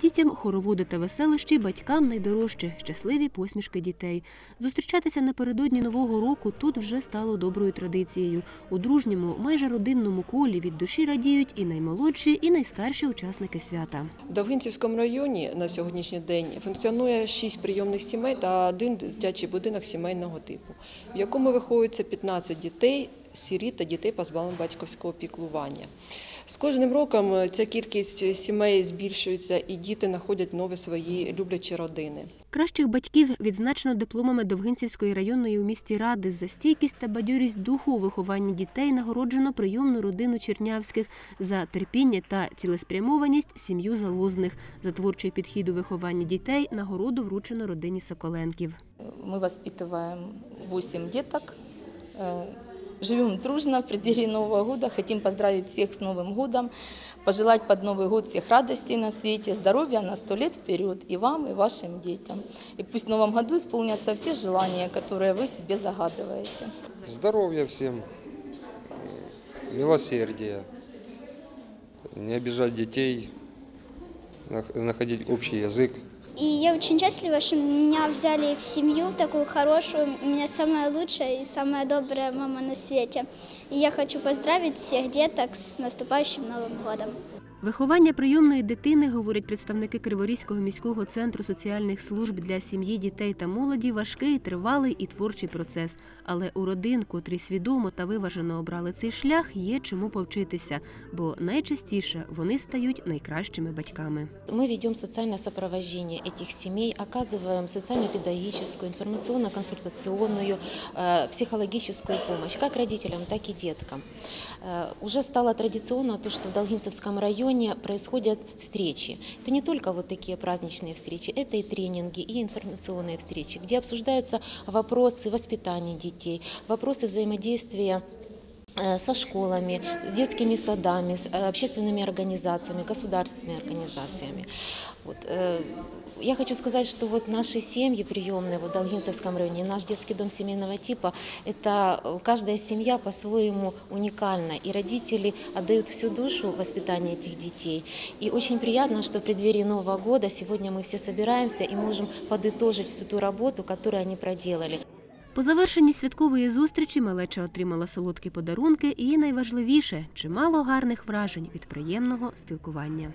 Дітям хороводи та веселищі, батькам найдорожче щасливі посмішки дітей. Зустрічатися напередодні нового року тут вже стало доброю традицією. У дружньому, майже родинному колі від душі радіють і наймолодші, і найстарші учасники свята. В Довгинцівському районі на сьогоднішній день функціонує шість прийомних сімей та один дитячий будинок сімейного типу, в якому виховується 15 дітей, сиріт та дітей позбавлених батьківського піклування. З кожним роком ця кількість сімей збільшується і діти знаходять нові свої люблячі родини. Кращих батьків відзначено дипломами Довгинцівської районної у місті ради за стійкість та бадьорість духу у вихованні дітей нагороджено прийомну родину Чернявських за терпіння та цілеспрямованість сім'ю залозних. За творчий підхід у вихованні дітей нагороду вручено родині Соколенків. Мы воспитываем 8 деток, э, Живем дружно в преддверии Нового года, хотим поздравить всех с Новым годом, пожелать под Новый год всех радостей на свете, здоровья на сто лет вперед и вам, и вашим детям. И пусть в Новом году исполнятся все желания, которые вы себе загадываете. Здоровья всем, милосердия, не обижать детей, нах- находить общий язык. И я очень счастлива, что меня взяли в семью такую хорошую. У меня самая лучшая и самая добрая мама на свете. И я хочу поздравить всех деток с наступающим Новым годом. Виховання прийомної дитини, говорять представники Криворізького міського центру соціальних служб для сім'ї, дітей та молоді, важкий, тривалий і творчий процес. Але у родин, котрі свідомо та виважено обрали цей шлях, є чому повчитися, бо найчастіше вони стають найкращими батьками. Мы ведем социальное сопровождение этих семей, оказываем социально-педагогическую, информационно-консультационную, э, психологическую помощь как родителям, так и деткам. Э, Уже стало традиционно то, что в Долгинцевском районе происходят встречи. Это не только вот такие праздничные встречи, это и тренинги, и информационные встречи, где обсуждаются вопросы воспитания детей, вопросы взаимодействия со школами, с детскими садами, с э, общественными организациями, государственными организациями. Вот, э, я хочу сказать, что вот наши семьи приемные в Долгинцевском районе, наш детский дом семейного типа, это э, каждая семья по-своему уникальна, и родители отдают всю душу в воспитание этих детей. И очень приятно, что в преддверии Нового года сегодня мы все собираемся и можем подытожить всю ту работу, которую они проделали. По завершенні святкової зустрічі малеча отримала солодкі подарунки і найважливіше чимало гарних вражень від приємного спілкування.